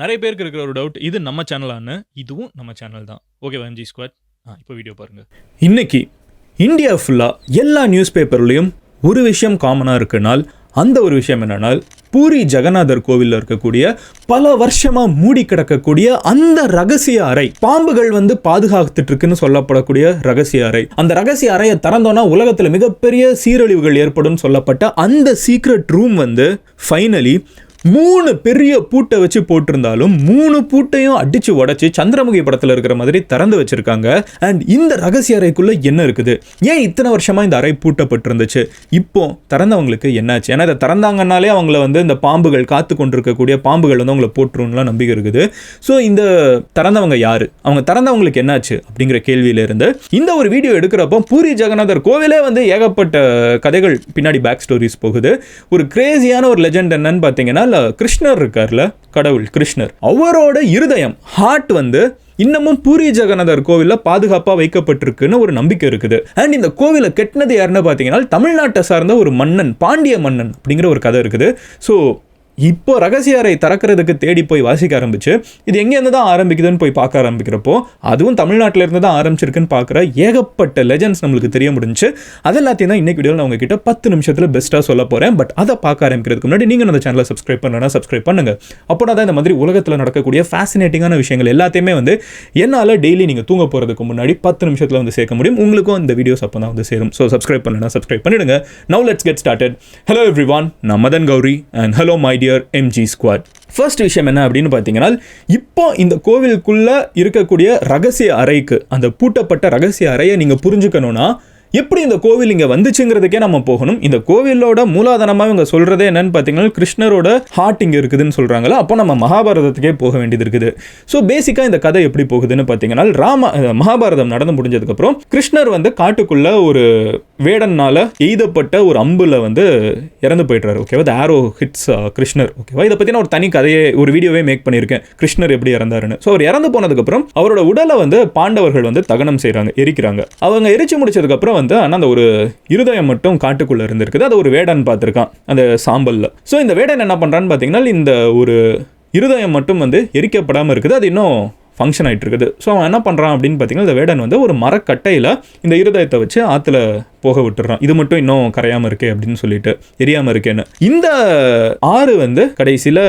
நிறைய பேருக்கு இருக்கிற ஒரு டவுட் இது நம்ம சேனலான்னு இதுவும் நம்ம சேனல் தான். ஓகே எம்ஜி ஸ்குவாட் ஆ இப்போ வீடியோ பாருங்கள் இன்னைக்கு இந்தியா ஃபுல்லாக எல்லா நியூஸ் பேப்பர்லேயும் ஒரு விஷயம் காமனாக இருக்குனால் அந்த ஒரு விஷயம் என்னன்னா பூரி ஜெகநாதர் கோவிலில் இருக்கக்கூடிய பல வருஷமா மூடி கிடக்கக்கூடிய அந்த ரகசிய அறை பாம்புகள் வந்து பாதுகாத்துட்டு இருக்குன்னு சொல்லப்படக்கூடிய ரகசிய அறை. அந்த ரகசிய அறையை திறந்தோன்னா உலகத்தில் மிகப்பெரிய சீரழிவுகள் ஏற்படும் சொல்லப்பட்ட அந்த சீக்ரெட் ரூம் வந்து ஃபைனலி மூணு பெரிய பூட்டை வச்சு போட்டிருந்தாலும் மூணு பூட்டையும் அடிச்சு உடைச்சு சந்திரமுகி படத்துல இருக்கிற மாதிரி திறந்து வச்சிருக்காங்க. அண்ட் இந்த ரகசிய அறைக்குள்ள என்ன இருக்குது? ஏன் இத்தனை வருஷமா இந்த அறை பூட்டப்பட்டிருந்துச்சு? இப்போ திறந்தவங்களுக்கு என்னாச்சு? ஏன்னா இதை திறந்தாங்கன்னாலே அவங்கள வந்து இந்த பாம்புகள் காத்து கொண்டிருக்கக்கூடிய பாம்புகள் வந்து அவங்கள போட்டுருன்னுலாம் நம்பிக்கை இருக்குது. ஸோ இந்த திறந்தவங்க யாரு? அவங்க திறந்தவங்களுக்கு என்னாச்சு? அப்படிங்கிற கேள்வியில இருந்து இந்த ஒரு வீடியோ எடுக்கிறப்போ பூரி ஜெகநாதர் கோவிலே வந்து ஏகப்பட்ட கதைகள் பின்னாடி பேக் ஸ்டோரிஸ் போகுது. ஒரு கிரேசியான ஒரு லெஜெண்ட் என்னன்னு பார்த்தீங்கன்னா மேலே கிருஷ்ணர் இருக்கார்ல? கடவுள் கிருஷ்ணர். அவரோட இருதயம் ஹார்ட் வந்து இன்னமும் பூரி ஜெகநாதர் கோவிலில் பாதுகாப்பாக வைக்கப்பட்டிருக்குன்னு ஒரு நம்பிக்கை இருக்குது. அண்ட் இந்த கோவிலை கெட்டினது யாருன்னு பார்த்தீங்கன்னா தமிழ்நாட்டை சார்ந்த ஒரு மன்னன் பாண்டிய மன்னன் அப்படிங்கிற ஒரு கதை இருக்குது. ஸோ இப்போ ரகசிய அறை திறக்கிறதுக்கு தேடி போய் வாசிக்க ஆரம்பிச்சு இது எங்கேருந்து தான் ஆரம்பிக்குதுன்னு போய் பார்க்க ஆரம்பிக்கிறப்போ அதுவும் தமிழ்நாட்டில இருந்து தான் ஆரம்பிச்சிருக்குன்னு பார்க்குற ஏகப்பட்ட லெஜண்ட்ஸ் நம்மளுக்கு தெரிய முடிஞ்சு அது எல்லாத்தையும் தான் இன்னைக்கு வீடியோ நான் உங்ககிட்ட பத்து நிமிஷத்தில் பெஸ்ட்டாக சொல்ல போகிறேன் பட் அதை பார்க்க ஆரம்பிக்கிறதுக்கு முன்னாடி நீங்கள் அந்த சேனலை சப்ஸ்கிரைப் பண்ணனா சப்ஸ்கிரைப் பண்ணுங்க. அப்போனா தான் இந்த மாதிரி உலகத்தில் நடக்கக்கூடிய ஃபேசினேட்டிங்கான விஷயங்கள் எல்லாத்தையுமே வந்து என்னால் டெய்லி நீங்கள் தூங்க போகிறதுக்கு முன்னாடி பத்து நிமிஷத்தில் வந்து சேர்க்க முடியும். உங்களுக்கும் இந்த வீடியோஸ் அப்போ தான் வந்து சேரும். ஸோ சப்ஸ்கிரைப் பண்ணனா சப்ஸ்கிரைப் பண்ணிடுங்க. Now let's get started hello everyone நான் Madan Gowri. And hello my dear MG squad first விஷயம் என்ன அப்படின்னு பார்த்தீங்கன்னா இப்போ இந்த கோவிலுக்குள்ள இருக்கக்கூடிய ரகசிய அறைக்கு அந்த பூட்டப்பட்ட ரகசிய அறையை நீங்கள் புரிஞ்சுக்கணும்னா எப்படி இந்த கோவில் இங்கே வந்துச்சுங்கிறதுக்கே நம்ம போகணும். இந்த கோவிலோட மூலாதாரமாக இவங்க சொல்கிறதே என்னன்னு பார்த்தீங்கன்னா கிருஷ்ணரோட ஹார்ட் இங்கே இருக்குதுன்னு சொல்கிறாங்களா அப்போ நம்ம மகாபாரதத்துக்கே போக வேண்டியது இருக்குது. ஸோ பேசிக்காக இந்த கதை எப்படி போகுதுன்னு பார்த்தீங்கன்னா ராம மகாபாரதம் நடந்து முடிஞ்சதுக்கப்புறம் கிருஷ்ணர் வந்து காட்டுக்குள்ள ஒரு வேடனால் எய்தப்பட்ட ஒரு அம்புல வந்து இறந்து போயிடுறாரு ஓகேவா த ஆரோ ஹிட்ஸ் கிருஷ்ணர் ஓகேவா இதை பற்றின ஒரு தனி கதையை ஒரு வீடியோவே மேக் பண்ணியிருக்கேன் கிருஷ்ணர் எப்படி இறந்தாருன்னு. ஸோ அவர் இறந்து போனதுக்கப்புறம் அவரோட உடலை வந்து பாண்டவர்கள் வந்து தகனம் செய்கிறாங்க எரிக்கிறாங்க. அவங்க எரிச்சு முடிச்சதுக்கப்புறம் வந்து ஆனால் அந்த ஒரு இருதயம் மட்டும் காட்டுக்குள்ளே இருந்திருக்குது. அது ஒரு வேடன் பார்த்துருக்கான் அந்த சாம்பலில். ஸோ இந்த வேடன் என்ன பண்ணுறான்னு பார்த்தீங்கன்னா இந்த ஒரு இருதயம் மட்டும் வந்து எரிக்கப்படாமல் இருக்குது. அது இன்னும் ஃபங்க்ஷன் ஆகிட்டு இருக்குது. ஸோ அவன் என்ன பண்ணுறான் அப்படின்னு பார்த்தீங்கன்னா இந்த வேடன் வந்து ஒரு மரக்கட்டையில் இந்த இருதயத்தை வச்சு ஆற்றுல போக விட்டுறான். இது மட்டும் இன்னும் கரையாமல் இருக்கே அப்படின்னு சொல்லிட்டு எரியாமல் இருக்கேன்னு. இந்த ஆறு வந்து கடைசியில்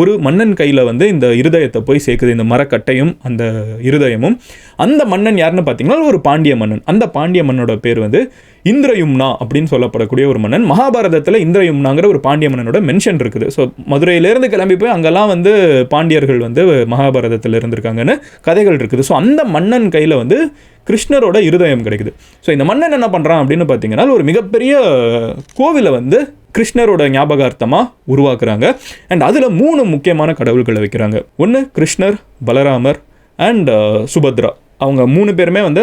ஒரு மன்னன் கையில் வந்து இந்த இருதயத்தை போய் சேர்க்குது. இந்த மரக்கட்டையும் அந்த இருதயமும். அந்த மன்னன் யாருன்னு பார்த்தீங்கன்னா ஒரு பாண்டிய மன்னன். அந்த பாண்டிய மன்னனோட பேர் வந்து இந்திரயும்னா அப்படின்னு சொல்லப்படக்கூடிய ஒரு மன்னன். மகாபாரதத்தில் இந்திரயும்னாங்கிற ஒரு பாண்டிய மன்னனோட மென்ஷன் இருக்குது. ஸோ மதுரையிலேருந்து கிளம்பி போய் அங்கெல்லாம் வந்து பாண்டியர்கள் வந்து மகாபாரதத்தில் இருந்திருக்காங்கன்னு கதைகள் இருக்குது. ஸோ அந்த மன்னன் கையில் வந்து கிருஷ்ணரோட இருதயம் கிடைக்குது. ஸோ இந்த மன்னன் என்ன பண்ணுறான் அப்படின்னு பார்த்தீங்கன்னா ஒரு மிகப்பெரிய கோவிலை வந்து கிருஷ்ணரோட ஞாபகார்த்தமாக உருவாக்குறாங்க. அண்ட் அதில் மூணு முக்கியமான கடவுள்களை வைக்கிறாங்க. ஒன்று கிருஷ்ணர் பலராமர் அண்ட் uh, சுபத்ரா. அவங்க மூணு பேருமே வந்து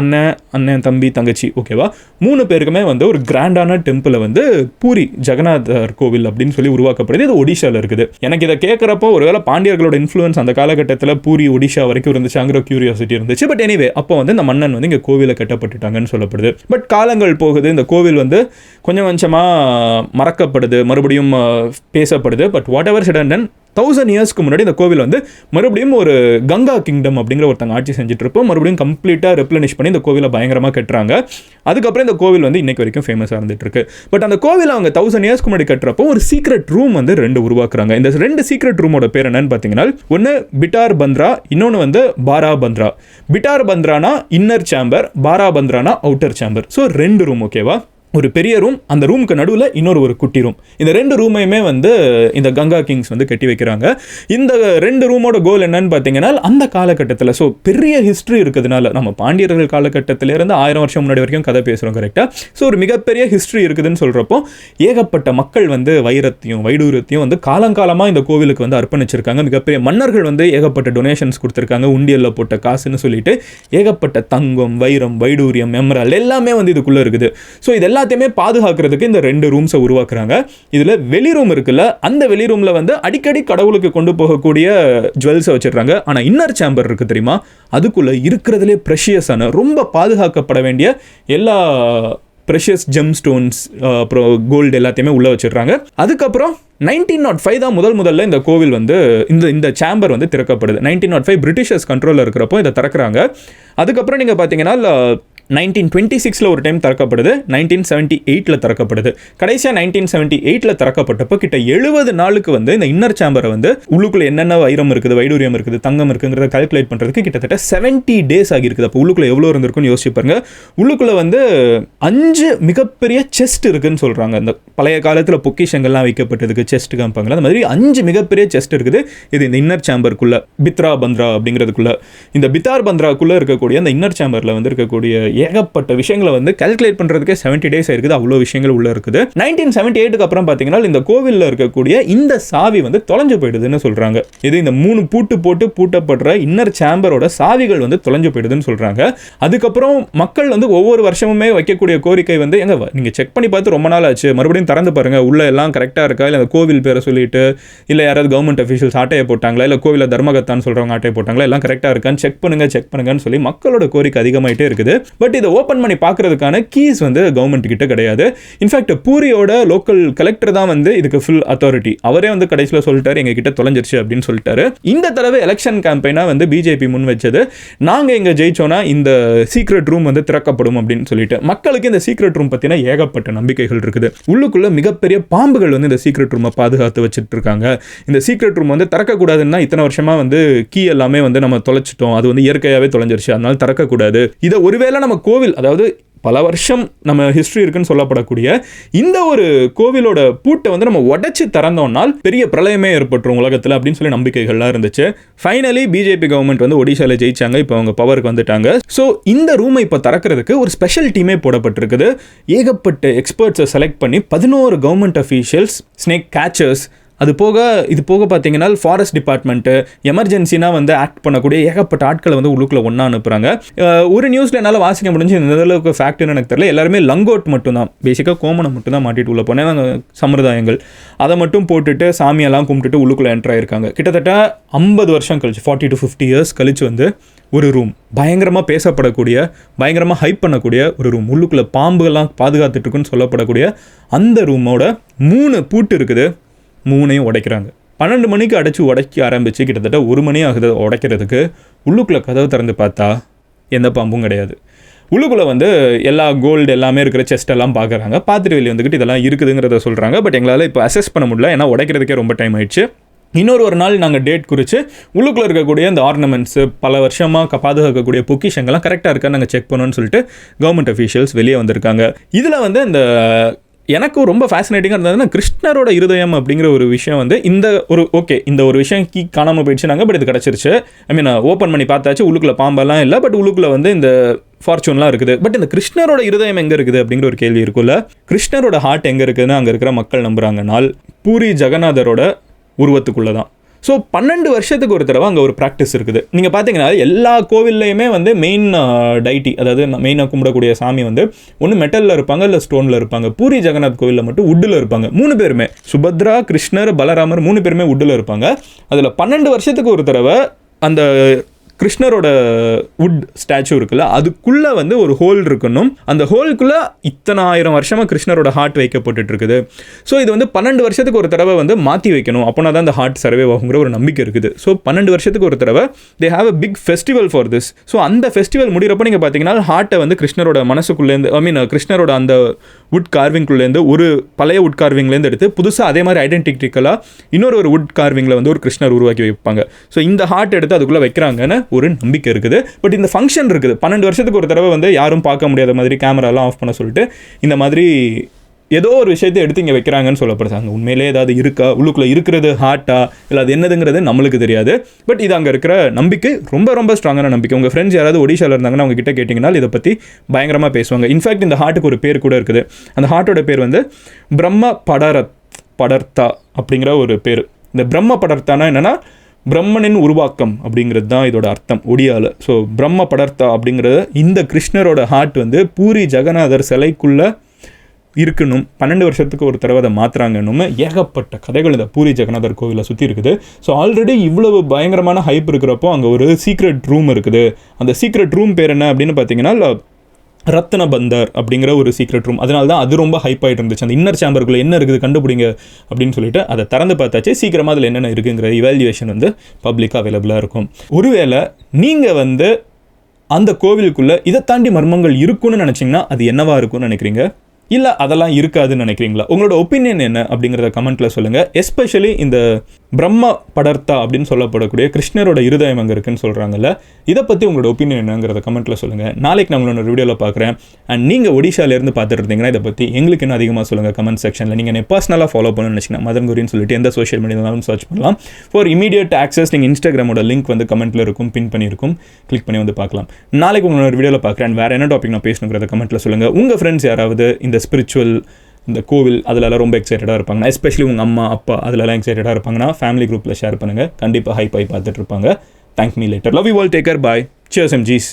அண்ணன் அண்ணன் தம்பி தங்கச்சி ஓகேவா? மூணு பேருக்குமே வந்து ஒரு கிராண்டான டெம்பிளை வந்து பூரி ஜெகநாதர் கோவில் அப்படின்னு சொல்லி உருவாக்கப்படுது. இது ஒடிஷாவில் இருக்குது. எனக்கு இதை கேட்குறப்போ ஒருவேளை பாண்டியர்களோட இன்ஃப்ளூயன்ஸ் அந்த காலகட்டத்தில் பூரி ஒடிஷா வரைக்கும் இருந்துச்சாங்கிற கியூரியாசிட்டி இருந்துச்சு. பட் எனிவே அப்போ வந்து இந்த மன்னன் வந்து இங்கே கோவிலை கட்டப்பட்டுட்டாங்கன்னு சொல்லப்படுது. பட் காலங்கள் போகுது. இந்த கோவில் வந்து கொஞ்சம் கொஞ்சமாக மறக்கப்படுது மறுபடியும் பேசப்படுது. பட் வாட் எவர் சிடன் தௌசண்ட் இயர்ஸ்க்கு முன்னாடி இந்த கோவில் வந்து மறுபடியும் ஒரு கங்கா கிங்டம் அப்படிங்கிற ஒருத்தங்க ஆட்சி செஞ்சுட்டு இருப்போம் மறுபடியும் கம்ப்ளீட்டாக ரெப்ளனிஷ் பண்ணி இந்த கோவிலை பயங்கரமாக கட்டுறாங்க. அதுக்கப்புறம் இந்த கோவில் வந்து இன்னைக்கு வரைக்கும் ஃபேமஸாக இருந்துட்டு இருக்கு பட் அந்த கோவில் அவங்க தௌசண்ட் இயர்ஸ்க்கு முன்னாடி கட்டுறப்போ ஒரு சீக்ரெட் ரூம் வந்து ரெண்டு உருவாக்குறாங்க. இந்த ரெண்டு சீக்ரெட் ரூமோட பேர் என்னன்னு பார்த்தீங்கன்னா ஒன்று பிட்டார் பந்த்ரா இன்னொன்று வந்து பாரா பந்த்ரா. பிட்டார் பந்த்ரானா இன்னர் சேம்பர் பாரா பந்த்ரானா அவுட்டர் சேம்பர் ஸோ ரெண்டு ரூம் ஓகேவா ஒரு பெரிய ரூம் அந்த ரூமுக்கு நடுவில் இன்னொரு ஒரு குட்டி ரூம் இந்த ரெண்டு ரூமையுமே வந்து இந்த கங்கா கிங்ஸ் வந்து கட்டி வைக்கிறாங்க. இந்த ரெண்டு ரூமோட கோல் என்னன்னு பார்த்தீங்கன்னா அந்த காலகட்டத்தில் ஸோ பெரிய ஹிஸ்ட்ரி இருக்கிறதுனால நம்ம பாண்டியர்கள் காலகட்டத்திலேருந்து ஆயிரம் வருஷம் முன்னாடி வரைக்கும் கதை பேசுகிறோம் கரெக்டாக ஸோ ஒரு மிகப்பெரிய ஹிஸ்ட்ரி இருக்குதுன்னு சொல்கிறப்போ ஏகப்பட்ட மக்கள் வந்து வைரத்தையும் வைடூரத்தையும் வந்து காலங்காலமாக இந்த கோவிலுக்கு வந்து அர்ப்பணிச்சிருக்காங்க. மிகப்பெரிய மன்னர்கள் வந்து ஏகப்பட்ட டொனேஷன்ஸ் கொடுத்துருக்காங்க. உண்டியலில் போட்ட காசுன்னு சொல்லிட்டு ஏகப்பட்ட தங்கம் வைரம் வைடூரியம் மெமரல் எல்லாமே வந்து இதுக்குள்ளே இருக்குது. ஸோ இதெல்லாம் எல்லாத்தையுமே பாதுகாக்கிறதுக்கு இந்த ரெண்டு ரூம்ஸை உருவாக்குறாங்க. இதில் வெளி ரூம் இருக்குல்ல அந்த வெளி ரூமில் வந்து அடிக்கடி கடவுளுக்கு கொண்டு போகக்கூடிய ஜுவல்ஸை வச்சிடுறாங்க. ஆனால் இன்னர் சேம்பர் இருக்குது தெரியுமா? அதுக்குள்ளே இருக்கிறதுலே ப்ரெஷியஸான ரொம்ப பாதுகாக்கப்பட வேண்டிய எல்லா ப்ரெஷியஸ் ஜெம் ஸ்டோன்ஸ் அப்புறம் கோல்டு எல்லாத்தையுமே உள்ளே வச்சிடுறாங்க. அதுக்கப்புறம் நைன்டீன் நாட் ஃபைவ் தான் முதல் முதல்ல இந்த கோவில் வந்து இந்த இந்த சேம்பர் வந்து திறக்கப்படுது. நைன்டீன் நாட் ஃபைவ் பிரிட்டிஷர்ஸ் கண்ட்ரோலில் இருக்கிறப்போ இதை திறக்கிறாங்க. அதுக்கப்புறம் நீங்கள் பார்த்தீங்கன்னா நைன்டீன் டுவெண்ட்டி சிக்ஸில் ஒரு டைம் திறக்கப்படுது நைன்டீன் செவன்ட்டி எயிட்டில் திறக்கப்படுது. கடைசியாக நைன்டீன் செவன்ட்டி எயிட்டில் திறக்கப்பட்டப்போ கிட்ட எழுபது நாளுக்கு வந்து இந்த இன்னர் சாம்பரை வந்து உள்ளுக்குள்ள என்னென்ன வைரம் இருக்குது வைடூரியம் இருக்குது தங்கம் இருக்குங்கிறத கால்குலேட் பண்ணுறதுக்கு கிட்டத்தட்ட செவன்ட்டி டேஸ் ஆகியிருக்குது. அப்போ உள்ளுக்குள்ளே எவ்வளோ இருந்திருக்குன்னு யோசிச்சு பாருங்க. வந்து அஞ்சு மிகப்பெரிய செஸ்ட் இருக்குன்னு சொல்கிறாங்க இந்த பழைய காலத்தில் பொக்கிஷங்கள்லாம் வைக்கப்பட்டதுக்கு செஸ்ட் காமிப்பாங்களா அந்த மாதிரி அஞ்சு மிகப்பெரிய செஸ்ட் இருக்குது. இது இந்த இன்னர் சாம்பருக்குள்ளே பித்ரா பந்த்ரா அப்படிங்கிறதுக்குள்ளே. இந்த பித்தார் பந்த்ராக்குள்ளே இருக்கக்கூடிய அந்த இன்னர் சாம்பரில் வந்து இருக்கக்கூடிய ஏகப்பட்ட விஷயங்களை வந்து கல்குலேட் பண்ணுறதுக்கே செவன்ட்டி டேஸ் இருக்குது அவ்வளோ விஷயங்கள் உள்ளே இருக்குது. நைன்டீன் செவன்ட்டி எயிட்டுக்கு அப்புறம் பார்த்தீங்கன்னா இந்த கோவிலில் இருக்கக்கூடிய இந்த சாவி வந்து தொலைஞ்சு போயிடுதுன்னு சொல்கிறாங்க இது இந்த மூணு பூட்டு போட்டு பூட்டப்படுற இன்னர் சேம்பரோட சாவிகள் வந்து தொலைஞ்சு போயிடுதுன்னு சொல்கிறாங்க அதுக்கப்புறம் மக்கள் வந்து ஒவ்வொரு வருஷமுமே வைக்கக்கூடிய கோரிக்கை வந்து எங்க நீங்கள் செக் பண்ணி பார்த்து ரொம்ப நாள் ஆச்சு. மறுபடியும் திறந்து பாருங்கள் உள்ள எல்லாம் கரெக்டாக இருக்கா? இல்லை அந்த கோவில் பேரை சொல்லிட்டு இல்லை யாராவது கவர்மெண்ட் அஃபீஷியல்ஸ் ஆட்டையை போட்டாங்களா? இல்லை கோவிலில் தர்மகத்தான்னு சொல்கிறவங்க ஆட்டையை போட்டாங்களா? எல்லாம் கரெக்டாக இருக்கான்னு செக் பண்ணுங்கள் செக் பண்ணுங்கன்னு சொல்லி மக்களோட கோரிக்கை அதிகமாகிட்டே இருக்குது. பட் இதை ஓப்பன் பண்ணி பார்க்கறதுக்கான கீஸ் வந்து கவர்மெண்ட் கிட்ட கிடையாது. இன்ஃபேக்ட் பூரியோட லோக்கல் கலெக்டர் தான் வந்து இதுக்கு ஃபுல் அத்தாரிட்டி அவரே வந்து கடைசியில் சொல்லிட்டாரு எங்கள் கிட்ட தொலைஞ்சிருச்சு அப்படின்னு சொல்லிட்டாரு. இந்த தடவை எலெக்ஷன் கேம்பெயினாக வந்து பிஜேபி முன் வச்சது. நாங்கள் இங்கே ஜெயிச்சோன்னா இந்த சீக்ரெட் ரூம் வந்து திறக்கப்படும் அப்படின்னு சொல்லிட்டு. மக்களுக்கு இந்த சீக்ரெட் ரூம் பற்றின ஏகப்பட்ட நம்பிக்கைகள் இருக்குது. உள்ளுக்குள்ளே மிகப்பெரிய பாம்புகள் வந்து இந்த சீக்ரெட் ரூமை பாதுகாத்து வச்சுட்டு இருக்காங்க இந்த சீக்ரெட் ரூம் வந்து திறக்கக்கூடாதுன்னா இத்தனை வருஷமா வந்து கீ எல்லாமே வந்து நம்ம தொலைச்சிட்டோம். அது வந்து இயற்கையாகவே தொலைஞ்சிருச்சு. அதனால திறக்கக்கூடாது. இதை ஒருவேளை நம்ம கோவில் அதாவது பல வருஷம் நம்ம ஹிஸ்ட்ரி இருக்குன்னு சொல்லப்படக்கூடிய இந்த ஒரு கோவிலோட பூட்டை வந்து நம்ம உடச்சி திறந்தோம்னால் பெரிய பிரளயமே ஏற்பட்டுரும் உலகத்தில் அப்படின்னு சொல்லி நம்பிக்கைகள்லாம் இருந்துச்சு. ஃபைனலி பிஜேபி கவர்மெண்ட் வந்து ஒடிசாவில் ஜெயிச்சாங்க. இப்போ அவங்க பவருக்கு வந்துட்டாங்க. ஸோ இந்த ரூமை இப்போ திறக்கிறதுக்கு ஒரு ஸ்பெஷல் டீமே போடப்பட்டிருக்குது. ஏகப்பட்ட எக்ஸ்பர்ட்ஸை செலக்ட் பண்ணி பதினோரு கவர்மெண்ட் அஃபீஷியல்ஸ் ஸ்னேக் கேச்சர்ஸ் அது போக இது போக பார்த்தீங்கன்னா ஃபாரஸ்ட் டிபார்ட்மெண்ட்டு எமர்ஜென்சினா வந்து ஆக்ட் பண்ணக்கூடிய ஏகப்பட்ட ஆட்களை வந்து உள்ளுக்குள்ளே ஒன்றா அனுப்புகிறாங்க ஒரு நியூஸில் என்னால் வாசிக்க முடிஞ்சு இந்த அளவுக்கு ஃபேக்ட்னு எனக்கு தெரியல. எல்லாருமே லங்கோட் மட்டும்தான். பேசிக்காக கோமணம் மட்டும் தான் மாட்டிட்டு உள்ள போனேன். சம்பிரதாயங்கள். அதை மட்டும் போட்டுட்டு சாமியெல்லாம் கும்பிட்டுட்டு உள்ளுக்குள்ளே என்ட்ரு ஆயிருக்காங்க. கிட்டத்தட்ட ஐம்பது வருஷம் கழிச்சு ஃபார்ட்டி டு ஃபிஃப்டி இயர்ஸ் கழிச்சு வந்து ஒரு ரூம் பயங்கரமாக பேசப்படக்கூடிய பயங்கரமாக ஹைப் பண்ணக்கூடிய ஒரு ரூம் உள்ளுக்குள்ளே பாம்புகள்லாம் பாதுகாத்துட்டு இருக்குன்னு சொல்லப்படக்கூடிய அந்த ரூமோட மூணு பூட்டு இருக்குது. மூணையும் உடைக்கிறாங்க. பன்னெண்டு மணிக்கு அடைச்சி உடைக்க ஆரம்பித்து கிட்டத்தட்ட ஒரு மணி ஆகுது உடைக்கிறதுக்கு. உள்ளுக்குள்ளே கதவு திறந்து பார்த்தா எந்த பாம்பும் கிடையாது. உள்ளுக்குள்ளே வந்து எல்லா கோல்டு எல்லாமே இருக்கிற செஸ்ட் எல்லாம் பார்க்குறாங்க பார்த்துட்டு வெளியே வந்துக்கிட்டு இதெல்லாம் இருக்குதுங்கிறத சொல்கிறாங்க பட் எங்களால் இப்போ அசஸ் பண்ண முடியல. ஏன்னா உடைக்கிறதுக்கே ரொம்ப டைம் ஆயிடுச்சு. இன்னொரு ஒரு நாள் நாங்கள் டேட் குறித்து உள்ளுக்குள்ளே இருக்கக்கூடிய இந்த ஆர்னமெண்ட்ஸு பல வருஷமாக பாதுகாக்கக்கூடிய பொக்கிஷங்கள்லாம் கரெக்டாக இருக்கா நாங்கள் செக் பண்ணோன்னு சொல்லிட்டு கவர்மெண்ட் அஃபீஷியல்ஸ் வெளியே வந்திருக்காங்க. இதில் வந்து இந்த எனக்கும் ரொம்ப ஃபேசினேட்டிங்காக இருந்ததுன்னா கிருஷ்ணரோட இருதயம் அப்படிங்கிற ஒரு விஷயம் வந்து இந்த ஒரு ஓகே இந்த ஒரு விஷயம் கீ காணாமல் போயிடுச்சு நாங்கள் பட் இது கிடச்சிருச்சு. ஐ மீன் ஓப்பன் பண்ணி பார்த்தாச்சு உள்ளுக்குள்ள பாம்பெல்லாம் இல்லை பட் உள்ளுக்குள்ள வந்து இந்த ஃபார்ச்சூன்லாம் இருக்குது. பட் இந்த கிருஷ்ணரோட இருதயம் எங்கே இருக்குது அப்படிங்கிற ஒரு கேள்வி இருக்குல்ல கிருஷ்ணரோட ஹார்ட் எங்கே இருக்குதுன்னு அங்கே இருக்கிற மக்கள் நம்புகிறாங்கனால் பூரி ஜெகநாதரோட உருவத்துக்குள்ளே தான் ஸோ பன்னெண்டு வருஷத்துக்கு ஒரு தடவை அங்கே ஒரு ப்ராக்டிஸ் இருக்குது. நீங்கள் பார்த்தீங்கன்னா எல்லா கோவில்லையுமே வந்து மெயின் டைட்டி uh, அதாவது மெயினாக கும்பிடக்கூடிய சாமி வந்து ஒன்று மெட்டலில் இருப்பாங்க இல்லை ஸ்டோனில் இருப்பாங்க. பூரி ஜெகநாத் கோவிலில் மட்டும் உட்டில் இருப்பாங்க. மூணு பேருமே. சுபத்ரா கிருஷ்ணர் பலராமர் மூணு பேருமே உட்டில் இருப்பாங்க. அதில் பன்னெண்டு வருஷத்துக்கு ஒரு தடவை அந்த கிருஷ்ணரோட வுட் ஸ்டாச்சு இருக்குல்ல அதுக்குள்ளே வந்து ஒரு ஹோல் இருக்கணும். அந்த ஹோலுக்குள்ளே இத்தனை ஆயிரம் வருஷமாக கிருஷ்ணரோட ஹார்ட் வைக்கப்பட்டுட்டு இருக்குது ஸோ இது வந்து பன்னெண்டு வருஷத்துக்கு ஒரு தடவை வந்து மாற்றி வைக்கணும். அப்போனா தான் அந்த ஹார்ட் சர்வே ஆகுங்கிற ஒரு நம்பிக்கை இருக்குது. ஸோ பன்னெண்டு வருஷத்துக்கு ஒரு தடவை they have a big festival for this so அந்த ஃபெஸ்டிவல் முடிகிறப்ப நீங்கள் பார்த்தீங்கன்னா ஹார்ட்டை வந்து கிருஷ்ணரோட மனசுக்குள்ளேருந்து ஐ மீன் கிருஷ்ணரோட அந்த வுட் கார்விங்குள்ளேருந்து ஒரு பழைய வுட் கார்விங்லேருந்து எடுத்து புதுசாக அதே மாதிரி ஐடென்டிட்டிக்கலாக இன்னொரு ஒரு வுட் கார்விங்கில் வந்து ஒரு கிருஷ்ணர் உருவாக்கி வைப்பாங்க. ஸோ இந்த ஹார்ட் எடுத்து அதுக்குள்ளே வைக்கிறாங்கன்னு ஒரு நம்பிக்கை இருக்குது. பட் இந்த ஃபங்க்ஷன் இருக்குது. பன்னெண்டு வருஷத்துக்கு ஒரு தடவை வந்து யாரும் பார்க்க முடியாத மாதிரி கேமராலாம் ஆஃப் பண்ண சொல்லிட்டு இந்த மாதிரி ஏதோ ஒரு விஷயத்தை எடுத்து இங்கே வைக்கிறாங்கன்னு சொல்லப்படுறாங்க உண்மையிலே ஏதாவது இருக்கா? உள்ளுக்குள்ளே இருக்கிறது ஹார்ட்டா இல்லை அது என்னதுங்கிறது நம்மளுக்கு தெரியாது. பட் இது அங்கே இருக்கிற நம்பிக்கை ரொம்ப ரொம்ப ஸ்ட்ராங்கான நம்பிக்கை. உங்கள் ஃப்ரெண்ட்ஸ் யாராவது ஒடிஷாவில் இருந்தாங்கன்னா அவங்க கிட்ட கேட்டிங்கன்னா இதை பற்றி பயங்கரமாக பேசுவாங்க. இன்ஃபேக்ட் இந்த ஹார்ட்டுக்கு ஒரு பேர் கூட இருக்குது. அந்த ஹார்ட்டோட பேர் வந்து பிரம்ம படரத் படர்த்தா அப்படிங்கிற ஒரு பேர். இந்த பிரம்ம படர்த்தானா என்னென்னா பிரம்மனின் உருவாக்கம் அப்படிங்கிறது தான் இதோட அர்த்தம் ஒடியாவில் ஸோ பிரம்ம படர்த்தா அப்படிங்கிறது இந்த கிருஷ்ணரோட ஹார்ட் வந்து பூரி ஜெகநாதர் சிலைக்குள்ளே இருக்கணும். பன்னெண்டு வருஷத்துக்கு ஒரு தடவை அதை மாற்றுறாங்கன்னு ஏகப்பட்ட கதைகள் இந்த பூரி ஜெகநாதர் கோவிலை சுற்றி இருக்குது. ஸோ ஆல்ரெடி இவ்வளவு பயங்கரமான ஹைப் இருக்கிறப்போ அங்கே ஒரு சீக்ரெட் ரூம் இருக்குது. அந்த சீக்ரெட் ரூம் பேர் என்ன அப்படின்னு பார்த்தீங்கன்னா ரத்ன பந்தர் அப்படிங்கிற ஒரு சீக்ரெட் ரூம் அதனால தான் அது ரொம்ப ஹைப் ஆகிட்டு இருந்துச்சு. அந்த இன்னர் சாம்பருக்குள்ளே என்ன இருக்குது கண்டுபிடிங்க அப்படின்னு சொல்லிட்டு அதை திறந்து பார்த்தாச்சு. சீக்கிரமாக அதில் என்னென்ன இருக்குங்கிற இவால்யூவேஷன் வந்து பப்ளிக்காக அவைலபிளாக இருக்கும். ஒருவேளை நீங்கள் வந்து அந்த கோவிலுக்குள்ளே இதை தாண்டி மர்மங்கள் இருக்குன்னு நினச்சிங்கன்னா அது என்னவாக இருக்கும்னு நினைக்கிறீங்க? இல்லை அதெல்லாம் இருக்காதுன்னு நினைக்கிறீங்களா? உங்களோட ஒப்பீனியன் என்ன அப்படிங்கிறத கமெண்ட்டில் சொல்லுங்கள் எஸ்பெஷலி இந்த பிரம்ம படர்த்தா அப்படின்னு சொல்லப்படக்கூடிய கிருஷ்ணரோட இருதயம் அங்கே இருக்குன்னு சொல்கிறாங்கல்ல இதை பற்றி உங்களோட ஒப்பீனியன் என்னங்கிறத கமெண்ட்டில் சொல்லுங்கள் நாளைக்கு நான் உங்களோட வீடியோவில் பார்க்குறேன் அண்ட் நீங்கள் ஒடிஷாலேருந்து பார்த்துட்டு இருந்தீங்கன்னா இதை பற்றி எங்களுக்கு இன்னும் அதிகமாக சொல்லுங்கள் கமெண்ட் செக்ஷனில் நீங்கள் என்ன பர்சனலாக ஃபாலோ பண்ணணும்னு நினச்சிங்கன்னா மதன் குரின்னு சொல்லிட்டு எந்த சோஷியல் மீடியாவிலும் சர்ச் பண்ணலாம். ஃபார் இமீடியட் ஆக்சஸ் நீங்கள் இன்ஸ்டாகிராமோட லிங்க் வந்து கமெண்ட்டில் இருக்கும் பின் பண்ணியிருக்கும். கிளிக் பண்ணி வந்து பார்க்கலாம். நாளைக்கு உங்களோட வீடியோவில் பார்க்குறேன் வேறு என்ன டாபிக் நான் பேசணுங்கிறத கமெண்ட்டில் சொல்லுங்கள் உங்கள் ஃப்ரெண்ட்ஸ் யாராவது இந்த ஸ்பிரிச்சுவல் இந்த கோவில் அதிலலாம் ரொம்ப எக்ஸைட்டடாக இருப்பாங்கன்னா எஸ்பெஷலி உங்கள் அம்மா அப்பா அதிலலாம் எக்ஸைட்டடாக இருப்பாங்கன்னா ஃபேமிலி குரூப்பில் ஷேர் பண்ணுங்கள் கண்டிப்பாக ஹைப் ஆகி பார்த்துட்டு இருப்பாங்க. Thank me later love you all take care bye cheers M Gs